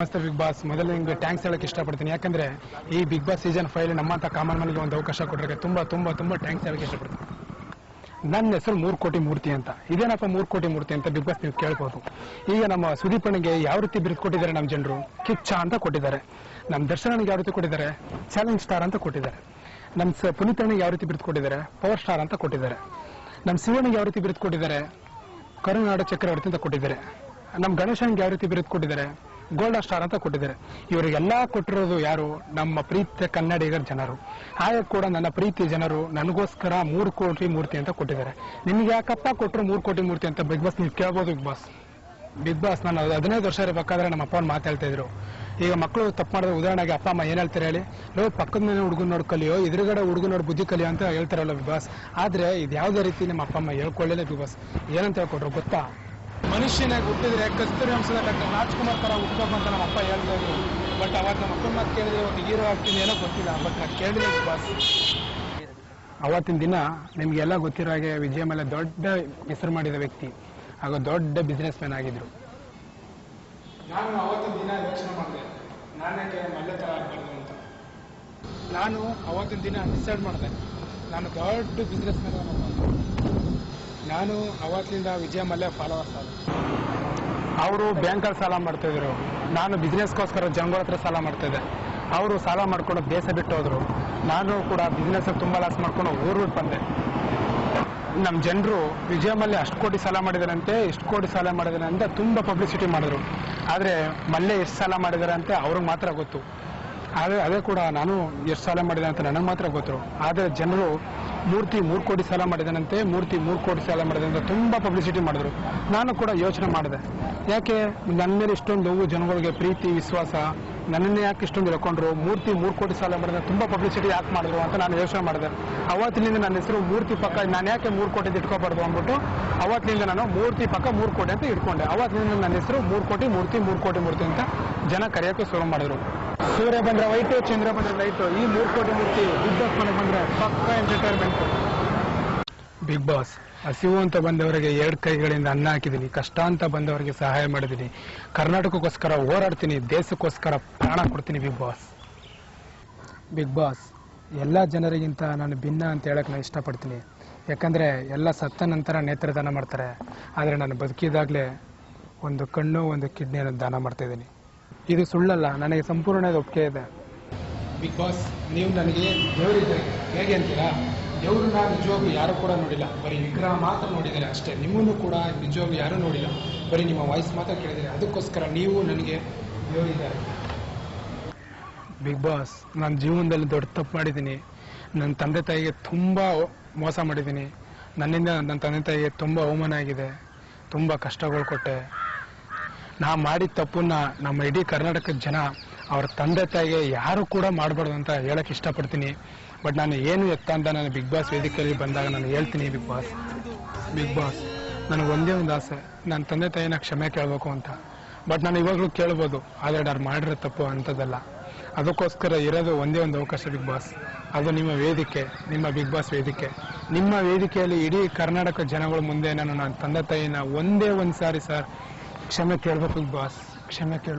ನಮಸ್ತೆ big boss ಮೊದಲು ನಿಮ್ಗೆ ಟ್ಯಾಂಕ್ಸ್ ಹೇಳಕ್ಕೆ ಇಷ್ಟಪಡ್ತೀನಿ. ಯಾಕಂದ್ರೆ ಈ ಬಿಗ್ ಬಾಸ್ ಸೀಸನ್ ಫೈವ್ ನಮ್ಮಂತ ಕಾಮನ್ ಮನೆಗೆ ಒಂದು ಅವಕಾಶ ಕೊಟ್ಟರೆ ತುಂಬಾ ತುಂಬಾ ತುಂಬಾ ಟ್ಯಾಂಕ್ಸ್ ಹೇಳಕ್ಕೆ ಇಷ್ಟಪಡ್ತೀನಿ. ನನ್ನ ಹೆಸರು ಮೂರು ಕೋಟಿ ಮೂರ್ತಿ ಅಂತ. ಇದೇನಪ್ಪ ಮೂರು ಕೋಟಿ ಮೂರ್ತಿ ಅಂತ ಬಿಗ್ ಬಾಸ್ ನೀವು ಕೇಳ್ಬೋದು. ಈಗ ನಮ್ಮ ಸುದೀಪ್ ಅಣ್ಣಗೆ ಯಾವ ರೀತಿ ಬಿರುದು ಕೊಟ್ಟಿದ್ದಾರೆ ನಮ್ಮ ಜನರು? ಕಿಚ್ಚ ಅಂತ ಕೊಟ್ಟಿದ್ದಾರೆ. ನಮ್ಮ ದರ್ಶನನಿಗೆ ಯಾವ ರೀತಿ ಕೊಟ್ಟಿದ್ದಾರೆ? ಚಾಲೆಂಜ್ ಸ್ಟಾರ್ ಅಂತ ಕೊಟ್ಟಿದ್ದಾರೆ. ನಮ್ಮ ಪುನೀತ್ ಅಣ್ಣಗೆ ಯಾವ ರೀತಿ ಬಿರುದು ಕೊಟ್ಟಿದ್ದಾರೆ? ಪವರ್ ಸ್ಟಾರ್ ಅಂತ ಕೊಟ್ಟಿದ್ದಾರೆ. ನಮ್ಮ ಶಿವನಿಗೆ ಯಾವ ರೀತಿ ಬಿರುದು ಕೊಟ್ಟಿದ್ದಾರೆ? ಕರುನಾಡ ಚಕ್ರವರ್ತಿ ಅಂತ ಕೊಟ್ಟಿದ್ದಾರೆ. ನಮ್ಮ ಗಣೇಶನಿಗೆ ಯಾವ ರೀತಿ ಬಿರುದು ಕೊಟ್ಟಿದ್ದಾರೆ? ಗೋಲ್ಡನ್ ಸ್ಟಾರ್ ಅಂತ ಕೊಟ್ಟಿದ್ದಾರೆ. ಇವರಿಗೆಲ್ಲ ಕೊಟ್ಟಿರೋದು ಯಾರು? ನಮ್ಮ ಪ್ರೀತಿಯ ಕನ್ನಡಿಗರ ಜನರು. ಹಾಗೆ ಕೂಡ ನನ್ನ ಪ್ರೀತಿ ಜನರು ನನಗೋಸ್ಕರ ಮೂರು ಕೋಟಿ ಮೂರ್ತಿ ಅಂತ ಕೊಟ್ಟಿದ್ದಾರೆ. ನಿಮ್ಗೆ ಯಾಕಪ್ಪ ಕೊಟ್ಟರು ಮೂರು ಕೋಟಿ ಮೂರ್ತಿ ಅಂತ ಬಿಗ್ ಬಾಸ್ ನೀವು ಕೇಳ್ಬೋದು ಬಿಗ್ ಬಾಸ್ ಬಿಗ್ ಬಾಸ್ ನಾನು ಹದಿನೈದು ವರ್ಷ ಇರಬೇಕಾದ್ರೆ ನಮ್ಮ ಅಪ್ಪನ ಮಾತಾಡ್ತಾ ಇದ್ರು. ಈಗ ಮಕ್ಕಳು ತಪ್ಪು ಮಾಡಿದ್ರೆ ಉದಾಹರಣೆಗೆ ಅಪ್ಪ, ಅಮ್ಮ ಏನ್ ಹೇಳ್ತಾರೆ ಹೇಳಿ? ನೋಡಿ ಪಕ್ಕದ ಮೇಲೆ ಹುಡುಗನ ನೋಡಿ ಕಲಿಯೋ, ಎದುರುಗಡೆ ಹುಡುಗನ ನೋಡಿ ಬುದ್ಧಿ ಕಲಿಯೋ ಅಂತ ಹೇಳ್ತಾರಲ್ಲ ಬಿಗ್ ಬಾಸ್ ಆದ್ರೆ ಇದು ಯಾವುದೇ ರೀತಿ ನಮ್ಮ ಅಪ್ಪ, ಅಮ್ಮ ಹೇಳ್ಕೊಳ್ಳಿಲ್ಲ ಬಿಗ್ ಬಾಸ್ ಏನಂತ ಹೇಳ್ಕೊಟ್ರು ಗೊತ್ತಾ? ಮನುಷ್ಯನಾಗಿ ಹುಟ್ಟಿದ್ರೆ ಕಸ್ತೂರಿ ಅಂಶದ ಡಾಕ್ಟರ್ ರಾಜ್ಕುಮಾರ್ ತರ ಹುಟ್ಟಬೇಕು ಅಂತ ನಮ್ಮ ಅಪ್ಪ ಹೇಳ್ತಾ ಇದ್ರು. ಬಟ್ ಅವಾಗ ನಮ್ಮ ಅಪ್ಪನ ಮಾತು ಕೇಳಿದ್ರೆ ಒಂದು ಹೀರೋ ಆಗ್ತೀನಿ ಏನೋ ಗೊತ್ತಿಲ್ಲ. ಬಟ್ ನಾನು ಕೇಳಿದ್ರೆ ಬಾಸ್. ಅವತ್ತಿನ ದಿನ ನಿಮ್ಗೆಲ್ಲ ಗೊತ್ತಿರೋ ಹಾಗೆ ವಿಜಯ ಮೇಲೆ ದೊಡ್ಡ ಹೆಸರು ಮಾಡಿದ ವ್ಯಕ್ತಿ ಹಾಗೂ ದೊಡ್ಡ ಬಿಸ್ನೆಸ್ ಮ್ಯಾನ್ ಆಗಿದ್ರು. ನಾನು ಅವತ್ತಿನ ದಿನ ಯೋಚನೆ ಮಾಡಿದೆ. ನಾನು ಯಾಕೆ ಮಲ್ಲೆ ಥರ ಆಗಬಾರ್ದು ಅಂತ. ನಾನು ಅವತ್ತಿನ ದಿನ ಡಿಸೈಡ್ ಮಾಡಿದೆ. ನಾನು ದೊಡ್ಡ ಬಿಸ್ನೆಸ್ ಮ್ಯಾನ್ ನಾನು ಅವತ್ತಿಂದ ವಿಜಯ ಮಲ್ಯ ಫಾಲೋವರ್ಸ್ ಅವರು ಬ್ಯಾಂಕಲ್ಲಿ ಸಾಲ ಮಾಡ್ತಾ ಇದ್ರು ನಾನು ಬಿಸ್ನೆಸ್ಗೋಸ್ಕರ ಜನಗಳ ಹತ್ರ ಸಾಲ ಮಾಡ್ತಾ ಇದ್ದೆ ಅವರು ಸಾಲ ಮಾಡ್ಕೊಂಡು ಬೇಸ ಬಿಟ್ಟು ಹೋದ್ರು. ನಾನು ಕೂಡ ಬಿಸ್ನೆಸ್ ತುಂಬಾ ಲಾಸ್ ಮಾಡ್ಕೊಂಡು ಊರು ಬಂದೆ. ನಮ್ಮ ಜನರು ವಿಜಯ ಮಲ್ಯ ಅಷ್ಟು ಕೋಟಿ ಸಾಲ ಮಾಡಿದಾರಂತೆ, ಇಷ್ಟು ಕೋಟಿ ಸಾಲ ಮಾಡಿದಾರೆ ಅಂತ ತುಂಬಾ ಪಬ್ಲಿಸಿಟಿ ಮಾಡಿದ್ರು. ಆದ್ರೆ ಮಲ್ಯ ಎಷ್ಟು ಸಾಲ ಮಾಡಿದಾರೆ ಅಂತ ಅವ್ರಿಗೆ ಮಾತ್ರ ಗೊತ್ತು. ಆದ್ರೆ ಅದೇ ಕೂಡ ನಾನು ಎಷ್ಟು ಸಾಲ ಮಾಡಿದೆ ಅಂತ ನನಗೆ ಮಾತ್ರ ಗೊತ್ತು. ಆದರೆ ಜನರು ಮೂರ್ತಿ ಮೂರು ಕೋಟಿ ಸಾಲ ಮಾಡಿದನಂತೆ, ಮೂರ್ತಿ ಮೂರು ಕೋಟಿ ಸಾಲ ಮಾಡಿದೆ ಅಂತ ತುಂಬಾ ಪಬ್ಲಿಸಿಟಿ ಮಾಡಿದ್ರು. ನಾನು ಕೂಡ ಯೋಚನೆ ಮಾಡಿದೆ. ಯಾಕೆ? ನನ್ನ ಮೇಲೆ ಇಷ್ಟೊಂದು ನೋವು ಜನಗಳಿಗೆ, ಪ್ರೀತಿ, ವಿಶ್ವಾಸ. ನನ್ನನ್ನೇ ಯಾಕೆ ಇಷ್ಟೊಂದು ಇಳ್ಕೊಂಡ್ರು ಮೂರ್ತಿ ಮೂರು ಕೋಟಿ ಸಾಲ ಮಾಡಿದ್ರೆ ತುಂಬಾ ಪಬ್ಲಿಸಿಟಿ ಯಾಕೆ ಮಾಡಿದ್ರು ಅಂತ ನಾನು ಯೋಚನೆ ಮಾಡಿದೆ. ಅವತ್ತಿನಿಂದ ನನ್ನ ಹೆಸರು ಮೂರ್ತಿ ಪಕ್ಕ, ನಾನು ಯಾಕೆ ಮೂರು ಕೋಟಿ ಇಟ್ಕೋಬಾರ್ದು ಅಂದ್ಬಿಟ್ಟು, ಅವತ್ತಿನಿಂದ ನಾನು ಮೂರ್ತಿ ಪಕ್ಕ ಮೂರು ಕೋಟಿ ಅಂತ ಇಟ್ಕೊಂಡೆ. ಅವತ್ತಿನಿಂದ ನನ್ನ ಹೆಸರು ಮೂರು ಕೋಟಿ, ಮೂರ್ತಿ ಮೂರು ಕೋಟಿ, ಮೂರ್ತಿ ಅಂತ ಜನ ಕರೆಯೋಕೆ ಶುರು ಮಾಡಿದ್ರು. ಸೂರ್ಯ ಬಂದ್ರೆ ವೈಟು ಚಂದ್ರ ಬಂದ್ರೆ ಲೈಟು ಈ ಮೂರು ಕೋಟಿ ಮೂರ್ತಿ ಬಿಗ್ ಬಾಸ್ ಮನೆಗೆ ಬಂದ್ರೆ ಪಕ್ಕ ಎಂಟರ್ಟೈನ್ಮೆಂಟ್ ಬಿಗ್ ಬಾಸ್ ಹಸಿವು ಅಂತ ಬಂದವರಿಗೆ ಎರಡು ಕೈಗಳಿಂದ ಅನ್ನ ಹಾಕಿದ್ದೀನಿ ಕಷ್ಟ ಅಂತ ಬಂದವರಿಗೆ ಸಹಾಯ ಮಾಡಿದ್ದೀನಿ ಕರ್ನಾಟಕಕ್ಕೋಸ್ಕರ ಹೋರಾಡ್ತೀನಿ ದೇಶಕ್ಕೋಸ್ಕರ ಪ್ರಾಣ ಕೊಡ್ತೀನಿ ಬಿಗ್ ಬಾಸ್ ಬಿಗ್ ಬಾಸ್ ಎಲ್ಲ ಜನರಿಗಿಂತ ನಾನು ಭಿನ್ನ ಅಂತ ಹೇಳಕ್ಕೆ ನಾನು ಇಷ್ಟಪಡ್ತೀನಿ. ಯಾಕಂದ್ರೆ ಎಲ್ಲ ಸತ್ತ ನಂತರ ನೇತ್ರದಾನ ಮಾಡ್ತಾರೆ. ಆದರೆ ನಾನು ಬದುಕಿದಾಗಲೇ ಒಂದು ಕಣ್ಣು ಒಂದು ಕಿಡ್ನಿಯನ್ನು ದಾನ ಮಾಡ್ತಾ ಇದ್ದೀನಿ. ಇದು ಸುಳ್ಳಲ್ಲ ನನಗೆ ಸಂಪೂರ್ಣ ಒಪ್ಪಿಗೆ ಇದೆ. ಬಿಗ್ ಬಾಸ್ ನೀವು ನನಗೆ ದೇವರಿದ್ದಾರೆ ಹೇಗೆ ಅಂತೀರಾ? ದೇವ್ರನ್ನ ನಿಜವಾಗ್ಲೂ ಯಾರು ಕೂಡ ನೋಡಿಲ್ಲ. ಬರೀ ವಿಗ್ರಹ ಮಾತ್ರ ನೋಡಿದ್ದಾರೆ ಅಷ್ಟೇ. ನಿಮ್ಮನ್ನು ಕೂಡ ನಿಜವಾಗ್ಲೂ ಯಾರೂ ನೋಡಿಲ್ಲ. ಬರೀ ನಿಮ್ಮ ವಾಯ್ಸ್ ಮಾತ್ರ ಕೇಳಿದ್ದಾರೆ. ಅದಕ್ಕೋಸ್ಕರ ನೀವು ನನಗೆ ದೇವರಿದ್ದಾರೆ. ಬಿಗ್ ಬಾಸ್ ನನ್ನ ಜೀವನದಲ್ಲಿ ದೊಡ್ಡ ತಪ್ಪು ಮಾಡಿದ್ದೀನಿ. ನನ್ನ ತಂದೆ ತಾಯಿಗೆ ತುಂಬ ಮೋಸ ಮಾಡಿದ್ದೀನಿ. ನನ್ನಿಂದ ನನ್ನ ತಂದೆ ತಾಯಿಗೆ ತುಂಬ ಅವಮಾನ ಆಗಿದೆ. ತುಂಬ ಕಷ್ಟಗಳು ಕೊಟ್ಟೆ. ನಾ ಮಾಡಿದ ತಪ್ಪನ್ನ ನಮ್ಮ ಇಡೀ ಕರ್ನಾಟಕದ ಜನ, ಅವ್ರ ತಂದೆ ತಾಯಿಗೆ ಯಾರು ಕೂಡ ಮಾಡಬಾರ್ದು ಅಂತ ಹೇಳಕ್ ಇಷ್ಟಪಡ್ತೀನಿ. ಬಟ್ ನಾನು ಏನು ಎತ್ತ ಅಂತ ನಾನು ಬಿಗ್ ಬಾಸ್ ವೇದಿಕೆಯಲ್ಲಿ ಬಂದಾಗ ನಾನು ಹೇಳ್ತೀನಿ ಬಿಗ್ ಬಾಸ್ ಬಿಗ್ ಬಾಸ್ ನನಗೆ ಒಂದೇ ಒಂದು ಆಸೆ, ನನ್ನ ತಂದೆ ತಾಯಿನ ಕ್ಷಮೆ ಕೇಳಬೇಕು ಅಂತ. ಬಟ್ ನಾನು ಇವಾಗಲೂ ಕೇಳ್ಬೋದು, ಆದರೆ ನಾನು ಮಾಡಿರೋ ತಪ್ಪು ಅಂಥದ್ದಲ್ಲ. ಅದಕ್ಕೋಸ್ಕರ ಇರೋದು ಒಂದೇ ಒಂದು ಅವಕಾಶ ಬಿಗ್ ಬಾಸ್ ಅದು ನಿಮ್ಮ ವೇದಿಕೆ, ನಿಮ್ಮ ಬಿಗ್ ಬಾಸ್ ವೇದಿಕೆ. ನಿಮ್ಮ ವೇದಿಕೆಯಲ್ಲಿ ಇಡೀ ಕರ್ನಾಟಕ ಜನಗಳ ಮುಂದೆ ನಾನು ನನ್ನ ತಂದೆ ತಾಯಿನ ಒಂದೇ ಒಂದು ಸಾರಿ ಸರ್ ಕ್ಷಮೆ ಕೇಳಬೇಕು ಬಿಗ್ ಬಾಸ್ ಕ್ಷಮೆ ಕೇಳ